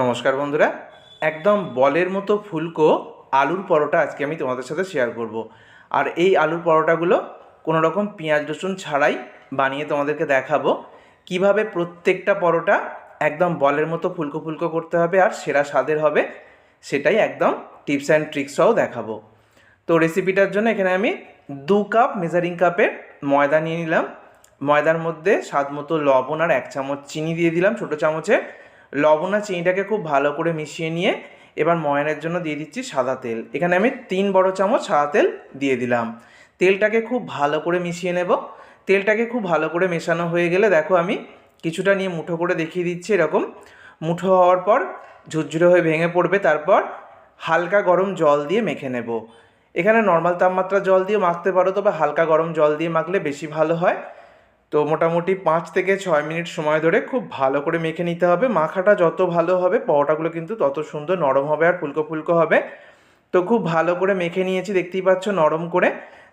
নমস্কার বন্ধুরা। একদম বলের মতো ফুলকো আলুর পরোটা আজকে আমি তোমাদের সাথে শেয়ার করব। আর এই আলুর পরোটাগুলো কোনো রকম পেঁয়াজ, রসুন ছাড়াই বানিয়ে তোমাদেরকে দেখাবো। কীভাবে প্রত্যেকটা পরোটা একদম বলের মতো ফুলকো ফুলকো করতে হবে আর সেরা স্বাদের হবে, সেটাই একদম টিপস অ্যান্ড ট্রিক্সটাও দেখাবো। তো রেসিপিটার জন্য এখানে আমি দু কাপ মেজারিং কাপের ময়দা নিয়ে নিলাম। ময়দার মধ্যে স্বাদ মতো লবণ আর এক চামচ চিনি দিয়ে দিলাম ছোটো চামচে লবণ আর চিনিটাকে খুব ভালো করে মিশিয়ে নিয়ে এবার ময়নের জন্য দিয়ে দিচ্ছি সাদা তেল। এখানে আমি তিন বড় চামচ সাদা তেল দিয়ে দিলাম। তেলটাকে খুব ভালো করে মিশিয়ে নেব। তেলটাকে খুব ভালো করে মেশানো হয়ে গেলে দেখো আমি কিছুটা নিয়ে মুঠো করে দেখিয়ে দিচ্ছি এরকম। মুঠো হওয়ার পর ঝুরঝুরে হয়ে ভেঙে পড়বে, তারপর হালকা গরম জল দিয়ে মেখে নেব। এখানে নর্মাল তাপমাত্রা জল দিয়ে মাখতে পারো, তবে হালকা গরম জল দিয়ে মাখলে বেশি ভালো হয়। তো মোটামুটি পাঁচ থেকে ছয় মিনিট সময় ধরে খুব ভালো করে মেখে নিতে হবে। মাখাটা যত ভালো হবে, পরোটাগুলো কিন্তু তত সুন্দর নরম হবে আর ফুলকো ফুলকো হবে। তো খুব ভালো করে মেখে নিয়েছি, দেখতেই পাচ্ছ নরম করে।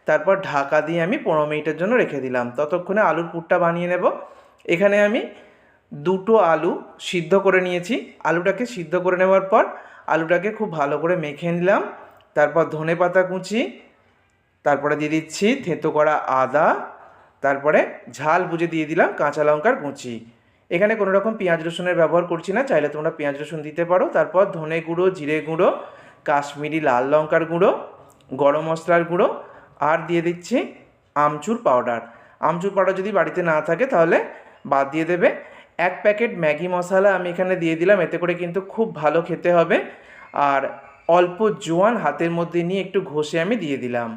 তারপর ঢাকা দিয়ে আমি পনেরো মিনিটের জন্য রেখে দিলাম। ততক্ষণে আলুর পুরটা বানিয়ে নেব। এখানে আমি দুটো আলু সিদ্ধ করে নিয়েছি। আলুটাকে সিদ্ধ করে নেওয়ার পর আলুটাকে খুব ভালো করে মেখে নিলাম। তারপর ধনে পাতা কুচি, তারপরে দিয়ে দিচ্ছি থেঁতো করা আদা তারপরে ঝাল বুঝে দিয়ে দিলাম কাঁচা লঙ্কার কুচি। এখানে কোনো রকম পেঁয়াজ রসুনের ব্যবহার করছি না, চাইলে তোমরা পেঁয়াজ রসুন দিতে পারো। তারপর ধনে গুঁড়ো, জিরে গুঁড়ো, কাশ্মীরি লাল লঙ্কার গুঁড়ো, গরম মশলার গুঁড়ো, আর দিয়ে দিচ্ছি আমচুর পাউডার। আমচুর পাউডার যদি বাড়িতে না থাকে তাহলে বাদ দিয়ে দেবে। এক প্যাকেট ম্যাগি মশলা আমি এখানে দিয়ে দিলাম, এতে করে কিন্তু খুব ভালো খেতে হবে। আর অল্প জোয়ান হাতের মধ্যে নিয়ে একটু ঘষে আমি দিয়ে দিলাম।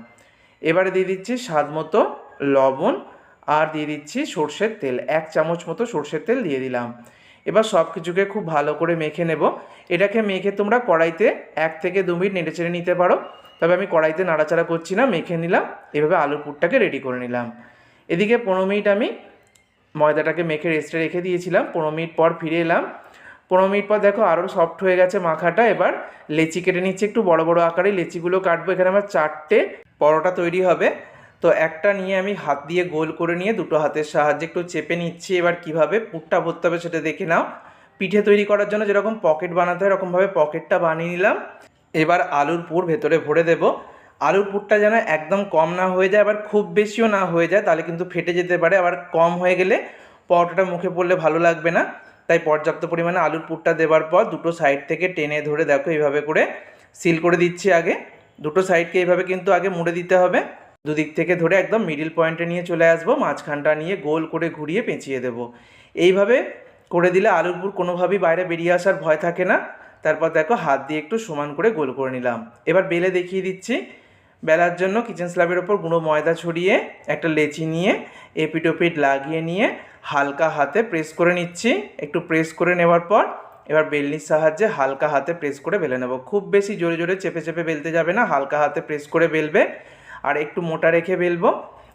এবারে দিয়ে দিচ্ছি স্বাদ মতো লবণ আর দিয়ে দিচ্ছি সর্ষের তেল। এক চামচ মতো সর্ষের তেল দিয়ে দিলাম। এবার সব কিছুকে খুব ভালো করে মেখে নেব। এটাকে মেখে তোমরা কড়াইতে এক থেকে দু মিনিট নেড়ে চেড়ে নিতে পারো। তবে আমি কড়াইতে নাড়াচাড়া করছি না, মেখে নিলাম। এভাবে আলুর পুরটাকে রেডি করে নিলাম। এদিকে পনেরো মিনিট আমি ময়দাটাকে মেখে রেস্টে রেখে দিয়েছিলাম। পনেরো মিনিট পর ফিরে এলাম। পনেরো মিনিট পর দেখো আরও সফট হয়ে গেছে মাখাটা। এবার লেচি কেটে নিচ্ছি। একটু বড় বড় আকারে লেচিগুলো কাটবো। এখানে আমার চারটে পরোটা তৈরি হবে। তো একটা নিয়ে আমি হাত দিয়ে গোল করে নিয়ে দুটো হাতের সাহায্যে একটু চেপে নিচ্ছি। এবার কীভাবে পুরটা ভরতে হবে সেটা দেখে নাও। পিঠে তৈরি করার জন্য যেরকম পকেট বানাতে হয়, এরকমভাবে পকেটটা বানিয়ে নিলাম। এবার আলুর পুর ভেতরে ভরে দেব। আলুর পুরটা যেন একদম কম না হয়ে যায়, আবার খুব বেশিও না হয়ে যায়, তাহলে কিন্তু ফেটে যেতে পারে। আবার কম হয়ে গেলে পরোটাটা মুখে পড়লে ভালো লাগবে না। তাই পর্যাপ্ত পরিমাণে আলুর পুরটা দেওয়ার পর দুটো সাইড থেকে টেনে ধরে দেখো এইভাবে করে সিল করে দিচ্ছি আগে। দুটো সাইডকে এইভাবে কিন্তু আগে মুড়ে দিতে হবে। দুদিক থেকে ধরে একদম মিডিল পয়েন্টে নিয়ে চলে আসব, মাঝখানটা নিয়ে গোল করে ঘুরিয়ে পেঁচিয়ে দেব। এইভাবে করে দিলে আলুর পুর কোনোভাবেই বাইরে বেরিয়ে আসার ভয় থাকে না। তারপর দেখো হাত দিয়ে একটু সমান করে গোল করে নিলাম। এবার বেলে দেখিয়ে দিচ্ছি। বেলার জন্য কিচেন স্ল্যাবের ওপর গুঁড়ো ময়দা ছড়িয়ে, একটা লেচি নিয়ে, এপিটোপিট লাগিয়ে নিয়ে হালকা হাতে প্রেস করে নিচ্ছি। একটু প্রেস করে নেওয়ার পর এবার বেলনির সাহায্যে হালকা হাতে প্রেস করে বেলে নেব। খুব বেশি জোরে জোরে চেপে চেপে বেলতে যাবে না, হালকা হাতে প্রেস করে বেলবে। আর একটু মোটা রেখে বেলবো।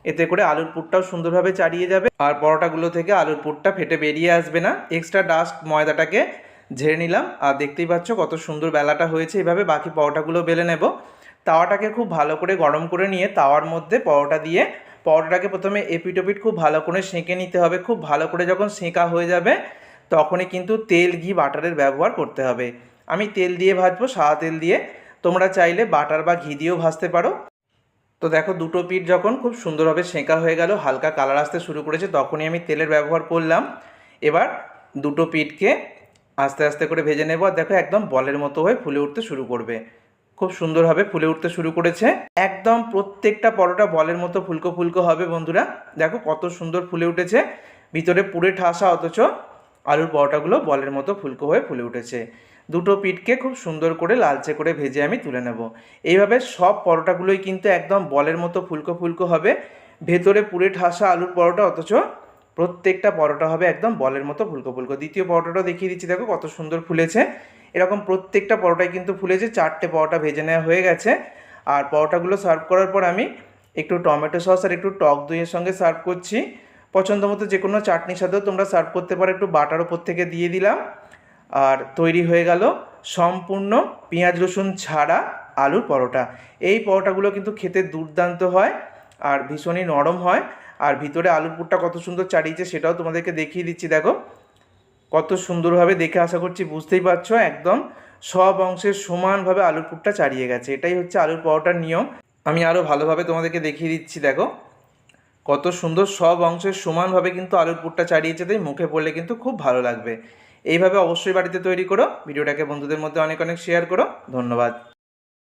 এতে করে আলুর পুরটাও সুন্দরভাবে চাড়িয়ে যাবে। আর পরোটাগুলো থেকে আলুর পুরটা ফেটে বেরিয়ে আসবে না। এক্সট্রা ডাস্ট ময়দাটাকে ঝেড়ে নিলাম। আর দেখতেই পাচ্ছ কত সুন্দর বেলাটা হয়েছে। এভাবে বাকি পরোটাগুলো বেলে নেব। তাওয়াটাকে খুব ভালো করে গরম করে নিয়ে তাওয়ার মধ্যে পরোটা দিয়ে পরোটাটাকে প্রথমে এপিটোপিট খুব ভালো করে সেঁকে নিতে হবে। খুব ভালো করে যখন সেঁকা হয়ে যাবে, তখনই কিন্তু তেল, ঘি, বাটারের ব্যবহার করতে হবে। আমি তেল দিয়ে ভাজবো, সাদা তেল দিয়ে। তোমরা চাইলে বাটার বা ঘি দিয়েও ভাজতে পারো। তো দেখো দুটো পিঠ যখন খুব সুন্দরভাবে সেঁকা হয়ে গেল, হালকা কালার আসতে শুরু করেছে, তখনই আমি তেলের ব্যবহার করলাম। এবার দুটো পিঠকে আস্তে আস্তে করে ভেজে নেব আর দেখো একদম বলের মতো হয়ে ফুলে উঠতে শুরু করবে। খুব সুন্দরভাবে ফুলে উঠতে শুরু করেছে। একদম প্রত্যেকটা পরোটা বলের মতো ফুলকো ফুলকো হবে বন্ধুরা। দেখো কত সুন্দর ফুলে উঠেছে। ভিতরে পুরে ঠাসা অথচ আলুর পরোটাগুলো বলের মতো ফুলকো হয়ে ফুলে উঠেছে। দুটো পিঠকে খুব সুন্দর করে লালচে করে ভেজে আমি তুলে নেব। এইভাবে সব পরোটাগুলোই কিন্তু একদম বলের মতো ফুলকো ফুলকো হবে। ভেতরে পুরে ঠাসা আলুর পরোটা, অথচ প্রত্যেকটা পরোটা হবে একদম বলের মতো ফুলকো ফুলকো। দ্বিতীয় পরোটাটাও দেখিয়ে দিচ্ছি, দেখো কত সুন্দর ফুলেছে। এরকম প্রত্যেকটা পরোটাই কিন্তু ফুলেছে, চারটে পরোটা ভেজে নেওয়া হয়ে গেছে। আর পরোটাগুলো সার্ভ করার পর আমি একটু টমেটো সস আর একটু টক দইয়ের সঙ্গে সার্ভ করছি। পছন্দ মতো যে কোনো চাটনির সাথেও তোমরা সার্ভ করতে পারো, একটু বাটার ওপর থেকে দিয়ে দিলাম। আর তৈরি হয়ে গেল সম্পূর্ণ পেঁয়াজ রসুন ছাড়া আলুর পরোটা। এই পরোটাগুলো কিন্তু খেতে দুর্দান্ত হয় আর ভীষণই নরম হয়। আর ভিতরে আলুর পুরটা কত সুন্দর চাড়িয়েছে সেটাও তোমাদেরকে দেখিয়ে দিচ্ছি, দেখো। কত সুন্দরভাবে দেখে আশা করছি বুঝতেই পারছ, একদম সব অংশের সমানভাবে আলুর পুরটা চাড়িয়ে গেছে। এটাই হচ্ছে আলুর পরোটার নিয়ম। আমি আরও ভালোভাবে তোমাদেরকে দেখিয়ে দিচ্ছি, দেখো। কত সুন্দর সব অংশের সমানভাবে কিন্তু আলুর পুরটা চাড়িয়েছে, তাই মুখে পড়লে কিন্তু খুব ভালো লাগবে। এইভাবে অবশ্যই বাড়িতে তৈরি করো ভিডিওটাকে বন্ধুদের মধ্যে অনেক অনেক শেয়ার করো ধন্যবাদ।